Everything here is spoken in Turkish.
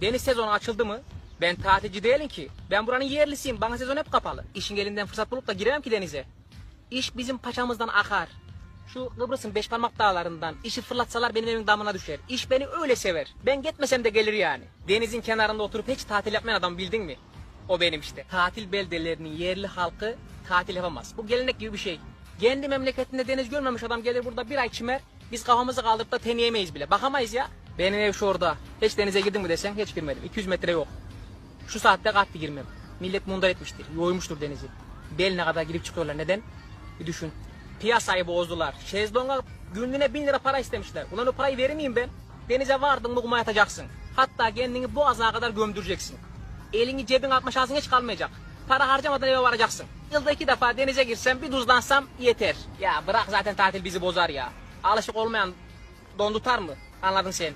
Deniz sezonu açıldı mı? Ben tatilci değilim ki. Ben buranın yerlisiyim. Bana sezon hep kapalı. İşin elinden fırsat bulup da giremem ki denize. İş bizim paçamızdan akar. Şu Kıbrıs'ın beş parmak dağlarından işi fırlatsalar benim evimin damına düşer. İş beni öyle sever. Ben gitmesem de gelir yani. Denizin kenarında oturup hiç tatil yapmayan adam bildin mi? O benim işte. Tatil beldelerinin yerli halkı tatil yapamaz. Bu gelenek gibi bir şey. Kendi memleketinde deniz görmemiş adam gelir burada bir ay çimer. Biz kafamızı kaldırıp da teneyemeyiz bile. Bakamayız ya. Benim ev şu orada. Hiç denize girdin mi desen hiç girmedim. 200 metre yok. Şu saatte katlı girmem. Millet mundar etmiştir. Yoymuştur denizi. Beline kadar girip çıkıyorlar. Neden? Bir düşün. Piyasayı bozdular. Şezlonga günlüğüne bin lira para istemişler. Ulan o parayı vermeyeyim ben. Denize vardın mı kuma yatacaksın. Hatta kendini boğazına kadar gömdüreceksin. Elini cebine atma şansın hiç kalmayacak. Para harcamadan eve varacaksın. Yılda iki defa denize girsem bir duzlansam yeter. Ya bırak zaten tatil bizi bozar ya. Alışık olmayan don tutar mı? Anladın sen.